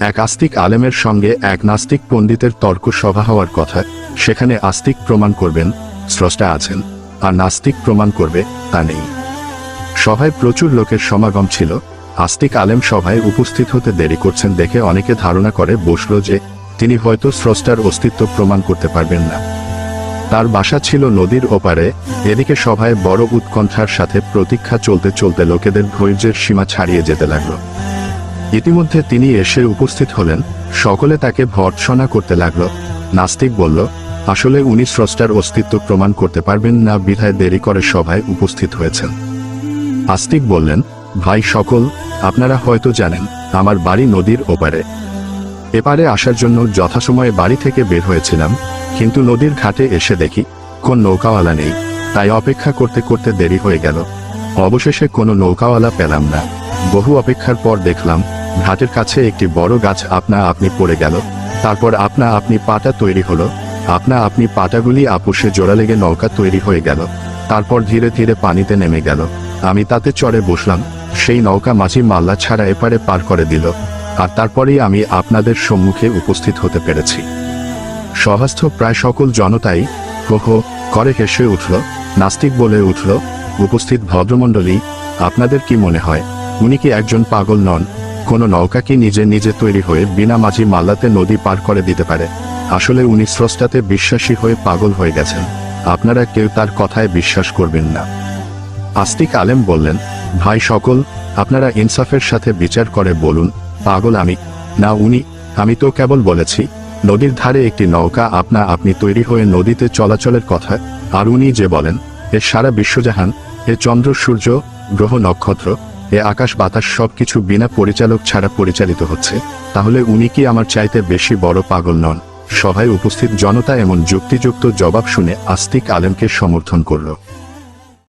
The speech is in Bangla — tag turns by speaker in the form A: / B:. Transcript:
A: এক আস্তিক আলেমের সঙ্গে এক নাস্তিক পণ্ডিতের তর্ক সভা হওয়ার কথা, সেখানে আস্তিক প্রমাণ করবেন, স্রষ্টা আছেন, আর নাস্তিক প্রমাণ করবে, তা নেই। সভায় প্রচুর লোকের সমাগম ছিল, আস্তিক আলেম সভায় উপস্থিত হতে দেরি করছেন দেখে অনেকে ধারণা করে বসল যে, তিনি হয়তো স্রষ্টার অস্তিত্ব প্রমাণ করতে পারবেন না। তার বাসা ছিল নদীর ওপারে, এদিকে সভায় বড় উৎকণ্ঠার সাথে প্রতীক্ষা চলতে চলতে লোকেদের ধৈর্যের সীমা ছাড়িয়ে যেতে লাগল। ইতিমধ্যে তিনি এসে উপস্থিত হলেন, সকলে তাকে ভর্ৎসনা করতে লাগল। নাস্তিক বলল, আসলে উনি স্রষ্টার অস্তিত্ব প্রমাণ করতে পারবেন না, বিধায় দেরি করে সভায় উপস্থিত হয়েছেন। আস্তিক বললেন, ভাই সকল, আপনারা হয়তো জানেন, আমার বাড়ি নদীর ওপারে। এপারে আসার জন্য যথাসময়ে বাড়ি থেকে বের হয়েছিলাম, কিন্তু নদীর ঘাটে এসে দেখি, কোন নৌকাওয়ালা নেই। তাই অপেক্ষা করতে করতে দেরি হয়ে গেল। অবশেষে কোনো নৌকাওয়ালা পেলাম না। বহু অপেক্ষার পর দেখলাম ঘাটের কাছে একটি বড় গাছ আপনা আপনি পড়ে গেল। তারপর আপনা আপনি পাটা তৈরি হলো। আপনা আপনি পাটাগুলি আপুষে জোড়া লেগে নৌকা তৈরি হয়ে গেল। তারপর ধীরে ধীরে পানিতে নেমে গেল। আমি তাতে চড়ে বসলাম। সেই নৌকা মাঝি মাল্লা ছাড়া এপারে পার করে দিল। আর তারপরেই আমি আপনাদের সম্মুখে উপস্থিত হতে পেরেছি। সভাস্থ প্রায় সকল জনতাই হো হো করে হেসে উঠল, নাস্তিক বলে উঠল, উপস্থিত ভদ্রমণ্ডলী, আপনাদের কি মনে হয়? উনি কি একজন পাগল নন? কোনো নৌকা কি নিজে নিজে তৈরি হয়ে বিনা মাঝি মাল্লাতে নদী পার করে দিতে পারে? আসলে উনি স্রষ্টাতে বিশ্বাসী হয়ে পাগল হয়ে গেছেন। আপনারা কেউ তার কথায় বিশ্বাস করবেন না। আস্তিক আলেম বললেন, ভাই সকল, আপনারা ইনসাফের সাথে বিচার করে বলুন, পাগল আমি। না, উনি, আমি তো কেবল বলেছি, নদীর ধারে একটি নৌকা আপনা আপনি তৈরি হয়ে নদীতে চলাচলের কথা, আর উনি যে বলেন, এ সারা বিশ্বজাহান, এ চন্দ্র সূর্য, গ্রহ নক্ষত্র এ আকাশ বাতাস সব কিছু বিনা পরিচালক ছাড়া পরিচালিত হচ্ছে, তাহলে উনি কি আমার চাইতে বেশি বড় পাগল নন? সভায় উপস্থিত জনতা এমন যুক্তিযুক্ত জবাব শুনে আস্তিক আলেমকে সমর্থন করল।